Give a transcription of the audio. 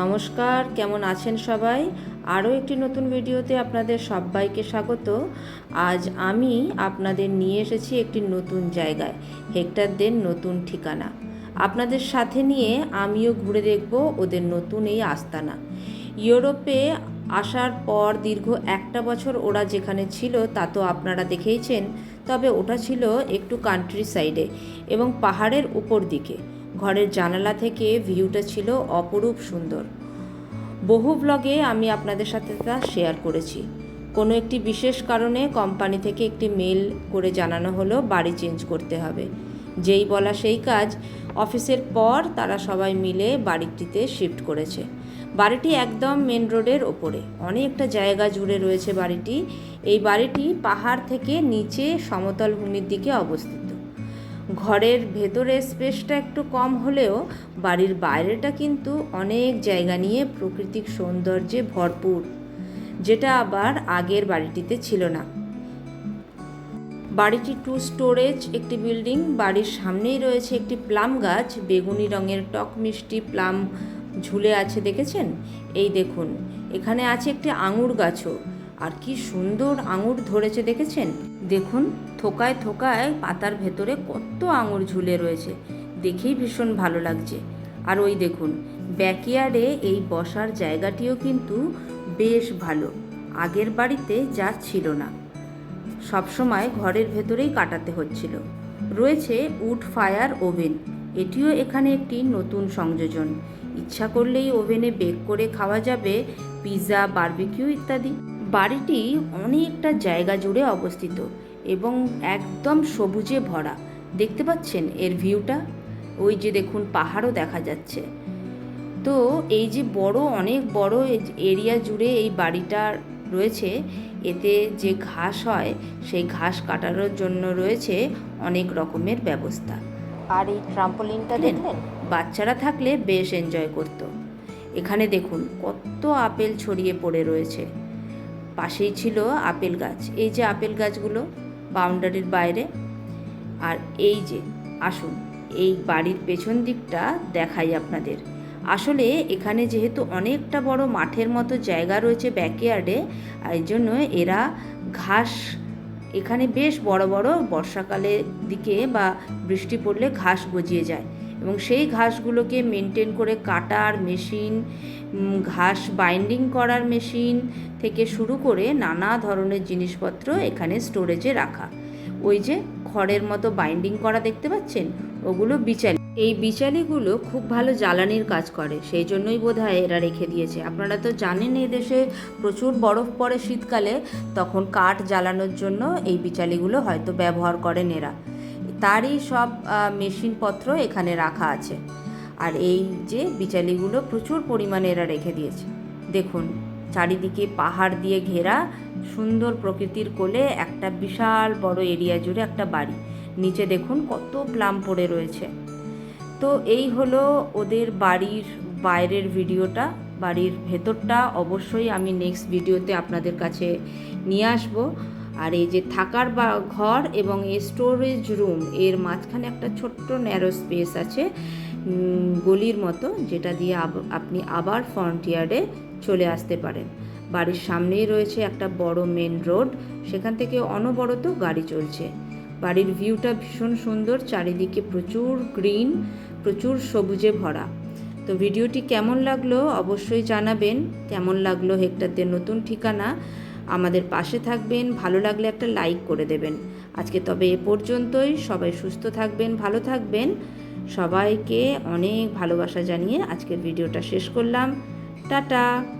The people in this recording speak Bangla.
নমস্কার, কেমন আছেন সবাই? আরও একটি নতুন ভিডিওতে আপনাদের সবাইকে স্বাগত। আজ আমি আপনাদের নিয়ে এসেছি একটি নতুন জায়গায় হেক্টরদের নতুন ঠিকানা। আপনাদের সাথে নিয়ে আমিও ঘুরে দেখব ওদের নতুন এই আস্তানা। ইউরোপে আসার পর দীর্ঘ একটা বছর ওরা যেখানে ছিল তা তো আপনারা দেখেইছেন, তবে ওটা ছিল একটু কান্ট্রি সাইডে এবং পাহাড়ের উপর দিকে। ঘরের জানালা থেকে ভিউটা ছিল অপরূপ সুন্দর। বহু ব্লগে আমি আপনাদের সাথে তা শেয়ার করেছি। কোনো একটি বিশেষ কারণে কোম্পানি থেকে একটি মেল করে জানানো হলো, বাড়ি চেঞ্জ করতে হবে। যেই বলা সেই কাজ, অফিসের পর তারা সবাই মিলে বাড়িটিতে শিফট করেছে। বাড়িটি একদম মেন রোডের ওপরে। অনেকটা জায়গা জুড়ে রয়েছে বাড়িটি। এই বাড়িটি পাহাড় থেকে নিচে সমতল ভূমির দিকে অবস্থিত। ঘরের ভেতরে স্পেসটা একটু কম হলেও বাড়ির বাইরেটা কিন্তু অনেক জায়গা নিয়ে প্রাকৃতিক সৌন্দর্যে ভরপুর, যেটা আবার আগের বাড়িটিতে ছিল না। বাড়িটি টু স্টোরেজ একটি বিল্ডিং, বাড়ির সামনেই রয়েছে একটি প্লাম গাছ, বেগুনি রঙের টক মিষ্টি প্লাম ঝুলে আছে, দেখেছেন? এই দেখুন, এখানে আছে একটি আঙুর গাছও। আর কি সুন্দর আঙুর ধরেছে দেখেছেন? দেখুন, থোকায় থোকায় পাতার ভেতরে কত আঙুর ঝুলে রয়েছে। দেখেই ভীষণ ভালো লাগছে। আর ওই দেখুন, ব্যাকইয়ার্ডে এই বসার জায়গাটিও কিন্তু বেশ ভালো। আগের বাড়িতে যা ছিল না। সবসময় ঘরের ভেতরেই কাটাতে হচ্ছিল। রয়েছে উড ফায়ার ওভেন। এটিও এখানে একটি নতুন সংযোজন। ইচ্ছা করলেই ওভেনে বেক করে খাওয়া যাবে পিৎজা বারবিকিউ ইত্যাদি। বাড়িটি অনেকটা জায়গা জুড়ে অবস্থিত এবং একদম সবুজে ভরা। দেখতে পাচ্ছেন এর ভিউটা? ওই যে দেখুন পাহাড়ও দেখা যাচ্ছে। তো এই যে বড় অনেক বড় এরিয়া জুড়ে এই বাড়িটা রয়েছে এতে যে ঘাস হয় সেই ঘাস কাটানোর জন্য রয়েছে অনেক রকমের ব্যবস্থা। আর এই ট্রাম্পোলিনটা দেখলেন? বাচ্চারা থাকলে বেশ এনজয় করতো। এখানে দেখুন কত আপেল ছড়িয়ে পড়ে রয়েছে। পাশেই ছিল আপেল গাছ। এই যে আপেল গাছগুলো বাউন্ডারির বাইরে। আর এই যে, আসুন, এই বাড়ির পেছন দিকটা দেখাই আপনাদের। আসলে এখানে যেহেতু অনেকটা বড় মাঠের মতো জায়গা রয়েছে ব্যাকইয়ার্ডে, এই জন্য এরা ঘাস, এখানে বেশ বড় বড় বর্ষাকালের দিকে বা বৃষ্টি পড়লে ঘাস গজিয়ে যায়। এবং সেই ঘাসগুলোকে মেনটেন করে কাটার মেশিন ঘাস বাইন্ডিং করার মেশিন থেকে শুরু করে নানা ধরনের জিনিসপত্র এখানে স্টোরেজে রাখা। ওই যে খড়ের মতো বাইন্ডিং করা দেখতে পাচ্ছেন? ওগুলো বিচালি। এই বিচালিগুলো খুব ভালো জ্বালানির কাজ করে, সেই জন্যই বোধ হয় এরা রেখে দিয়েছে। আপনারা তো জানেন এই দেশে প্রচুর বরফ পড়ে শীতকালে, তখন কাঠ জ্বালানোর জন্য এই বিচালিগুলো হয়তো ব্যবহার করেন এরা। তারই সব মেশিনপত্র এখানে রাখা আছে। আর এই যে বিচালিগুলো প্রচুর পরিমাণে এরা রেখে দিয়েছে। দেখুন, চারিদিকে পাহাড় দিয়ে ঘেরা সুন্দর প্রকৃতির কোলে একটা বিশাল বড় এরিয়া জুড়ে একটা বাড়ি। নিচে দেখুন কত প্লাম পড়ে রয়েছে। তো এই হলো ওদের বাড়ির বাইরের ভিডিওটা, বাড়ির ভেতরটা। অবশ্যই আমি নেক্সট ভিডিওতে আপনাদের কাছে নিয়ে আসব। আর এই যে থাকার বা ঘর এবং এই স্টোরেজ রুম এর মাঝখানে একটা ছোট্ট ন্যারো স্পেস আছে গলির মতো, যেটা দিয়ে আপনি আবার ফ্রন্টিয়ার্ডে চলে আসতে পারেন। বাড়ির সামনেই রয়েছে একটা বড় মেন রোড সেখান থেকে অনবরত গাড়ি চলছে। বাড়ির ভিউটা ভীষণ সুন্দর, চারিদিকে প্রচুর গ্রিন প্রচুর সবুজে ভরা। তো ভিডিওটি কেমন লাগল অবশ্যই জানাবেন। কেমন লাগল হেক্টারদের নতুন ঠিকানা? আমাদের পাশে থাকবেন, ভালো লাগলে একটা লাইক করে দেবেন। আজকে তবে এ পর্যন্তই, সবাই সুস্থ থাকবেন, ভালো থাকবেন। সবাইকে অনেক ভালোবাসা জানিয়ে আজকের ভিডিওটা শেষ করলাম। টাটা!